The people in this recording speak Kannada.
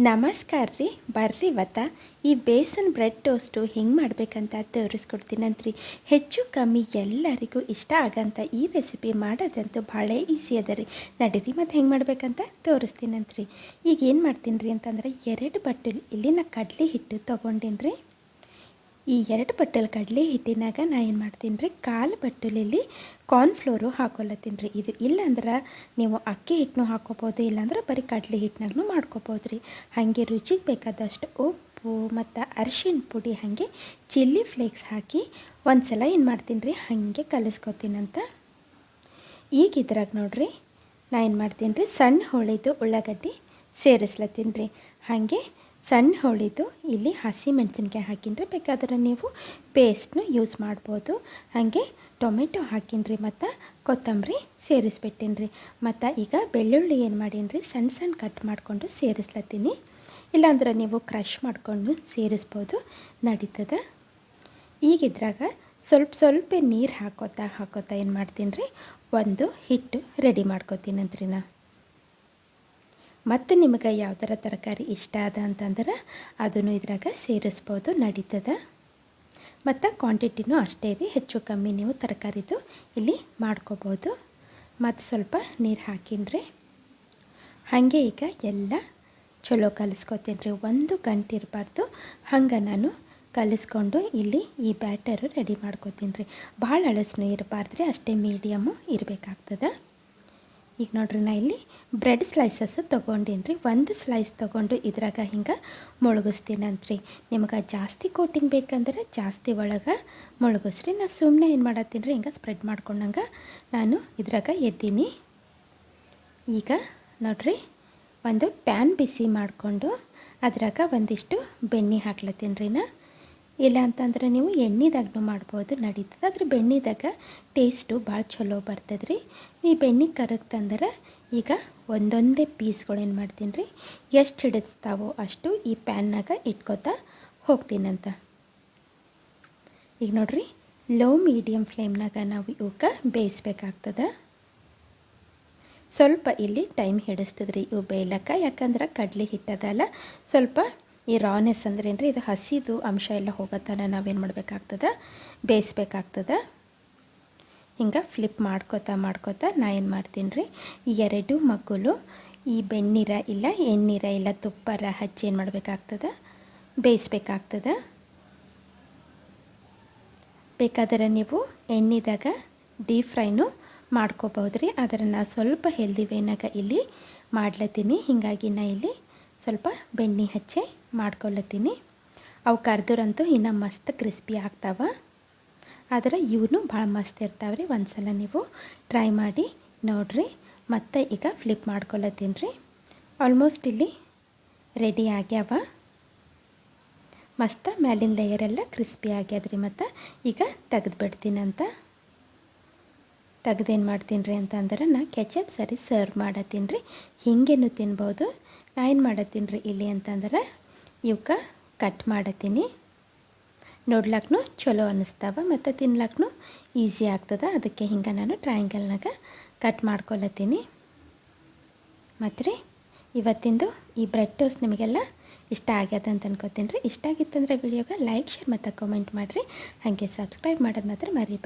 ನಮಸ್ಕಾರ ರೀ. ಬರ್ರಿ ಇವತ್ತ. ಈ ಬೇಸನ್ ಬ್ರೆಡ್ ಟೋಸ್ಟು ಹೆಂಗೆ ಮಾಡ್ಬೇಕಂತ ತೋರಿಸ್ಕೊಡ್ತೀನಂತ್ರಿ. ಹೆಚ್ಚು ಕಮ್ಮಿ ಎಲ್ಲರಿಗೂ ಇಷ್ಟ ಆಗಂತ ಈ ರೆಸಿಪಿ ಮಾಡೋದಂತೂ ಭಾಳ ಈಸಿ ಅದ ರೀ. ನಡೀರಿ ಮತ್ತು ಹೆಂಗೆ ಮಾಡ್ಬೇಕಂತ ತೋರಿಸ್ತೀನಂತ್ರಿ. ಈಗ ಏನು ಮಾಡ್ತೀನಿ ರೀ ಅಂತಂದ್ರೆ, ಎರಡು ಬಟ್ಟಲು ಇಲ್ಲಿ ನಾ ಕಡಲೆ ಹಿಟ್ಟು ತೊಗೊಂಡೇನ್ರಿ. ಈ ಎರಡು ಬಟ್ಟಲು ಕಡಲೆ ಹಿಟ್ಟಿನಾಗ ನಾ ಏನು ಮಾಡ್ತೀನಿ ರೀ, ಕಾಲು ಬಟ್ಟಲಲ್ಲಿ ಕಾರ್ನ್ಫ್ಲೋರು ಹಾಕೊಲ್ಲತ್ತೀನಿ ರೀ. ಇದು ಇಲ್ಲಾಂದ್ರೆ ನೀವು ಅಕ್ಕಿ ಹಿಟ್ಟನ್ನು ಹಾಕೋಬೋದು, ಇಲ್ಲಾಂದ್ರೆ ಬರೀ ಕಡಲೆ ಹಿಟ್ಟಿನಾಗೂ ಮಾಡ್ಕೋಬೋದು ರೀ. ಹಾಗೆ ರುಚಿಗೆ ಬೇಕಾದಷ್ಟು ಉಪ್ಪು ಮತ್ತು ಅರಿಶಿಣ ಪುಡಿ ಹಾಗೆ ಚಿಲ್ಲಿ ಫ್ಲೇಕ್ಸ್ ಹಾಕಿ ಒಂದು ಸಲ ಏನು ಮಾಡ್ತೀನಿ ರೀ, ಹಾಗೆ ಕಲಿಸ್ಕೊತೀನಂತ ಈಗ ಇದ್ರಾಗ ನೋಡ್ರಿ, ನಾ ಏನು ಮಾಡ್ತೀನಿ ರೀ, ಸಣ್ಣ ಹೋಳಿದು ಉಳ್ಳಾಗಡ್ಡಿ ಸೇರಿಸ್ಲತ್ತೀನಿ ರೀ. ಹಾಗೆ ಸಣ್ಣ ಹೋಳಿದು ಇಲ್ಲಿ ಹಸಿ ಮೆಣಸಿನ್ಕಾಯಿ ಹಾಕಿನ್ರಿ. ಬೇಕಾದ್ರೆ ನೀವು ಪೇಸ್ಟ್ನು ಯೂಸ್ ಮಾಡ್ಬೋದು. ಹಾಗೆ ಟೊಮೆಟೊ ಹಾಕಿನ್ರಿ ಮತ್ತು ಕೊತ್ತಂಬರಿ ಸೇರಿಸ್ಬಿಟ್ಟಿನ್ರಿ. ಮತ್ತು ಈಗ ಬೆಳ್ಳುಳ್ಳಿ ಏನು ಮಾಡೀನಿ ಸಣ್ಣ ಸಣ್ಣ ಕಟ್ ಮಾಡಿಕೊಂಡು ಸೇರಿಸ್ಲತ್ತೀನಿ. ಇಲ್ಲಾಂದ್ರೆ ನೀವು ಕ್ರಷ್ ಮಾಡಿಕೊಂಡು ಸೇರಿಸ್ಬೋದು. ನಡೀತದ? ಈಗಿದ್ರಾಗ ಸ್ವಲ್ಪ ಸ್ವಲ್ಪ ನೀರು ಹಾಕೋತಾ ಹಾಕೋತಾ ಏನು ಮಾಡ್ತೀನಿ ರೀ ಒಂದು ಹಿಟ್ಟು ರೆಡಿ ಮಾಡ್ಕೋತೀನಂತ್ರಿ ನಾ. ಮತ್ತು ನಿಮಗೆ ಯಾವ ಥರ ತರಕಾರಿ ಇಷ್ಟ ಅದ ಅಂತಂದ್ರೆ ಅದನ್ನು ಇದ್ರಾಗ ಸೇರಿಸ್ಬೋದು, ನಡೀತದ. ಮತ್ತು ಕ್ವಾಂಟಿಟಿನೂ ಅಷ್ಟೇ ರೀ, ಹೆಚ್ಚು ಕಮ್ಮಿ ನೀವು ತರಕಾರಿದು ಇಲ್ಲಿ ಮಾಡ್ಕೋಬೋದು. ಮತ್ತು ಸ್ವಲ್ಪ ನೀರು ಹಾಕಿನ್ರಿ ಹಾಗೆ ಈಗ ಎಲ್ಲ ಚಲೋ ಕಲಿಸ್ಕೊತೀನಿ ರೀ, ಒಂದು ಗಂಟೆ ಇರಬಾರ್ದು. ಹಂಗೆ ನಾನು ಕಲಿಸ್ಕೊಂಡು ಇಲ್ಲಿ ಈ ಬ್ಯಾಟರು ರೆಡಿ ಮಾಡ್ಕೋತೀನಿ ರೀ. ಭಾಳ ಅಳಸ್ನೂ ಇರಬಾರ್ದು ರೀ, ಅಷ್ಟೇ ಮೀಡಿಯಮ್ಮು ಇರಬೇಕಾಗ್ತದೆ. ಈಗ ನೋಡ್ರಿ, ನಾ ಇಲ್ಲಿ ಬ್ರೆಡ್ ಸ್ಲೈಸಸ್ಸು ತೊಗೊಂಡೇನಿ ರೀ ಒಂದು ಸ್ಲೈಸ್ ತೊಗೊಂಡು ಇದ್ರಾಗ ಹಿಂಗೆ ಮುಳುಗಿಸ್ತೀನಂತ್ರಿ ನಿಮಗೆ ಜಾಸ್ತಿ ಕೋಟಿಂಗ್ ಬೇಕಂದ್ರೆ ಜಾಸ್ತಿ ಒಳಗೆ ಮುಳುಗಿಸ್ರಿ. ನಾ ಸುಮ್ಮನೆ ಏನು ಮಾಡತ್ತೀನಿ ರೀ, ಹಿಂಗೆ ಸ್ಪ್ರೆಡ್ ಮಾಡ್ಕೊಂಡಂಗೆ ನಾನು ಇದ್ರಾಗ ಎದ್ದೀನಿ. ಈಗ ನೋಡ್ರಿ, ಒಂದು ಪ್ಯಾನ್ ಬಿಸಿ ಮಾಡಿಕೊಂಡು ಅದ್ರಾಗ ಒಂದಿಷ್ಟು ಬೆಣ್ಣೆ ಹಾಕ್ಲತ್ತೀನಿ ರೀ ನಾ. ಇಲ್ಲ ಅಂತಂದ್ರೆ ನೀವು ಎಣ್ಣೆದಾಗೂ ಮಾಡ್ಬೋದು, ನಡೀತದೆ. ಆದರೆ ಬೆಣ್ಣೆದಾಗ ಟೇಸ್ಟು ಭಾಳ ಚಲೋ ಬರ್ತದೆ ರೀ ಈ ಬೆಣ್ಣೆ ಕರಗ್ತಂದ್ರೆ ಈಗ ಒಂದೊಂದೇ ಪೀಸ್ಗಳೇನು ಮಾಡ್ತೀನಿ ರೀ ಎಷ್ಟು ಹಿಡಿತಾವೋ ಅಷ್ಟು ಈ ಪ್ಯಾನ್ನಾಗ ಇಟ್ಕೋತಾ ಹೋಗ್ತೀನಂತ. ಈಗ ನೋಡ್ರಿ ಲೋ ಮೀಡಿಯಮ್ ಫ್ಲೇಮ್ನಾಗ ನಾವು ಇವಕ್ಕೆ ಬೇಯಿಸ್ಬೇಕಾಗ್ತದೆ. ಸ್ವಲ್ಪ ಇಲ್ಲಿ ಟೈಮ್ ಹಿಡಿಸ್ತದ್ರಿ ಇವು ಬೇಯ್ಲಕ್ಕ. ಯಾಕಂದ್ರೆ ಕಡಲೆ ಹಿಟ್ಟದಲ್ಲ, ಸ್ವಲ್ಪ ಈ ರಾನೆಸ್ ಅಂದ್ರೆ ಏನು ರೀ ಇದು ಹಸಿದು ಅಂಶ ಎಲ್ಲ ಹೋಗೋತನ ನಾವೇನು ಮಾಡಬೇಕಾಗ್ತದೆ? ಬೇಯಿಸ್ಬೇಕಾಗ್ತದೆ? ಹಿಂಗೆ ಫ್ಲಿಪ್ ಮಾಡ್ಕೋತಾ ಮಾಡ್ಕೋತಾ ನಾ ಏನು ಮಾಡ್ತೀನಿ ರೀ ಎರಡು ಮಗ್ಗುಲು ಈ ಬೆಣ್ಣೀರ ಇಲ್ಲ ಎಣ್ಣೀರ ಇಲ್ಲ ತುಪ್ಪರ ಹಚ್ಚಿ ಏನು ಮಾಡಬೇಕಾಗ್ತದೆ? ಬೇಯಿಸ್ಬೇಕಾಗ್ತದೆ? ಬೇಕಾದರೆ ನೀವು ಎಣ್ಣಿದಾಗ ಡೀಪ್ ಫ್ರೈನು ಮಾಡ್ಕೋಬೋದು ರೀ ಆದರೆ ನಾ ಸ್ವಲ್ಪ ಹೆಲ್ದಿ ವೇನಾಗ ಇಲ್ಲಿ ಮಾಡ್ಲತ್ತೀನಿ. ಹೀಗಾಗಿ ನಾ ಇಲ್ಲಿ ಸ್ವಲ್ಪ ಬೆಣ್ಣೆ ಹಚ್ಚಿ. ಮಾಡ್ಕೊಳತ್ತೀನಿ ಅವು ಕರ್ದರಂತೂ ಇನ್ನು ಮಸ್ತ್ ಕ್ರಿಸ್ಪಿ ಆಗ್ತಾವ. ಆದರೆ ಇವನು ಭಾಳ ಮಸ್ತ್ ಇರ್ತಾವೆ ರೀ ಒಂದು ಸಲ ನೀವು ಟ್ರೈ ಮಾಡಿ ನೋಡಿರಿ. ಮತ್ತು ಈಗ ಫ್ಲಿಪ್ ಮಾಡ್ಕೊಳತ್ತೀನಿ ರೀ ಆಲ್ಮೋಸ್ಟ್ ಇಲ್ಲಿ ರೆಡಿ ಆಗ್ಯಾವ. ಮಸ್ತ್ ಮ್ಯಾಲಿನ ಎಲ್ಲ ಕ್ರಿಸ್ಪಿ ಆಗ್ಯಾದ್ರಿ ಮತ್ತು ಈಗ ತೆಗೆದು ಬಿಡ್ತೀನಿ ಅಂತ ತೆಗ್ದೇನು ಮಾಡ್ತೀನಿ ರೀ ಅಂತಂದ್ರೆ ನಾ ಕೆಚಪ್ ಸರಿ ಸರ್ವ್ ಮಾಡತ್ತೀನಿ ರೀ ಹಿಂಗೇನು ತಿನ್ಬೋದು. ನಾ ಏನು ಮಾಡತ್ತೀನಿ ರೀ ಇಲ್ಲಿ ಅಂತಂದ್ರೆ ಇವಕ್ಕೆ ಕಟ್ ಮಾಡತ್ತೀನಿ ನೋಡ್ಲಕ್ಕೂ ಚಲೋ ಅನ್ನಿಸ್ತಾವ ಮತ್ತು ತಿನ್ಲಕ್ಕೂ ಈಸಿ ಆಗ್ತದ. ಅದಕ್ಕೆ ಹಿಂಗೆ ನಾನು ಟ್ರಯಾಂಗಲ್ನಾಗ ಕಟ್ ಮಾಡ್ಕೊಳತ್ತೀನಿ ಮತ್ತು ರೀ ಇವತ್ತಿಂದು ಈ ಬ್ರೆಡ್ ಟೋಸ್ಟ್ ನಿಮಗೆಲ್ಲ ಇಷ್ಟ ಆಗ್ಯದ ಅಂತ ಅನ್ಕೋತೀನಿ ರೀ. ಇಷ್ಟ ಆಗಿತ್ತಂದ್ರೆ ವಿಡಿಯೋಗೆ ಲೈಕ್ ಶೇರ್ ಮತ್ತು ಕಮೆಂಟ್ ಮಾಡಿರಿ. ಹಾಗೆ ಸಬ್ಸ್ಕ್ರೈಬ್ ಮಾಡೋದು ಮಾತ್ರ ಮರಿಬೇಡಿ.